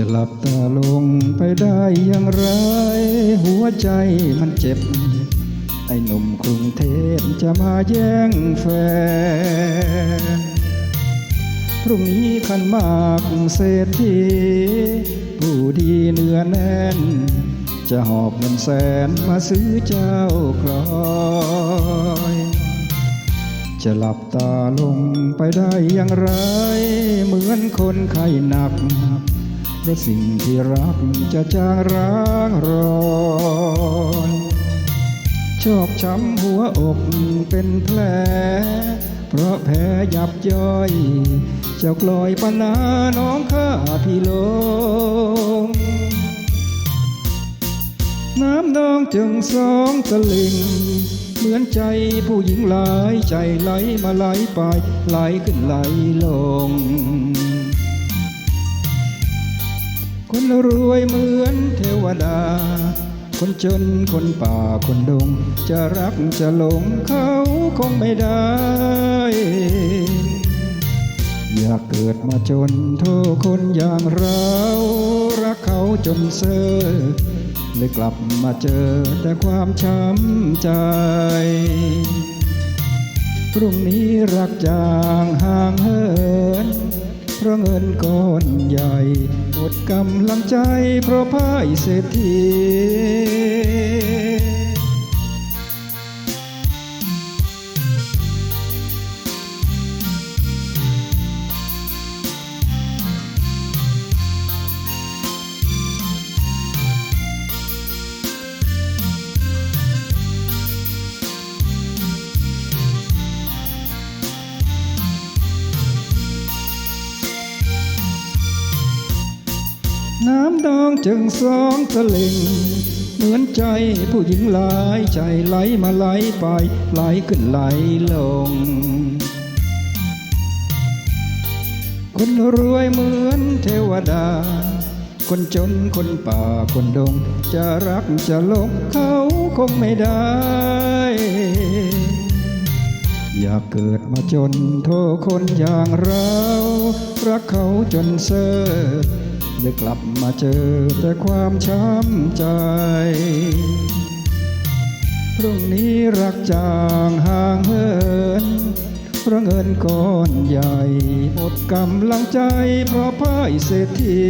จะหลับตาลงไปได้อย่างไร หัวใจมันเจ็บ ไอ้หนุ่มกรุงเทพจะมาแย่งแฟน พรุ่งนี้ขันมากเศรษฐีผู้ดีเนื้อแน่น จะหอบเงินแสนมาซื้อเจ้ากลอยจะหลับตาลงไปได้อย่างไร เหมือนคนไข้หนัก เพราะสิ่งที่รักจะจางร้างรอนชอกช้ำหัวอกเป็นแผล เพราะแผลยับย่อย เจ้ากลอยปนาน้องข้าพี่ลง น้ำนองจึงสองตะลิงเหมือนใจผู้หญิงหลายใจไหลมาไหลไปไหลขึ้นไหลลง คนรวยเหมือนเทวดา คนจนคนป่าคนดง จะรักจะหลงเขาคงไม่ได้ อยากเกิดมาจนโทษคนอย่างเรา รักเขาจนเซอเลยกลับมาเจอแต่ความช้ำใจพรุ่งนี้รักจางห่างเหิน เพราะเงินก้อนใหญ่อดกำลังใจเพราะพ่ายเศรษฐี น้ำดองจึงสองตลิงเหมือนใจผู้หญิงหลายใจไหลมาไหลไปไหลขึ้นไหลลง คนรวยเหมือนเทวดา คนจนคนป่าคนดง จะรักจะลงเขาคงไม่ได้ อยากเกิดมาจนโทษคนอย่างเรา รักเขาจนเซอ เลยกลับมาเจอแต่ความช้ำใจ พรุ่งนี้รักจางห่างเหินเพราะเงินก้อนใหญ่หมดกำลังใจเพราะพ่ายเศรษฐี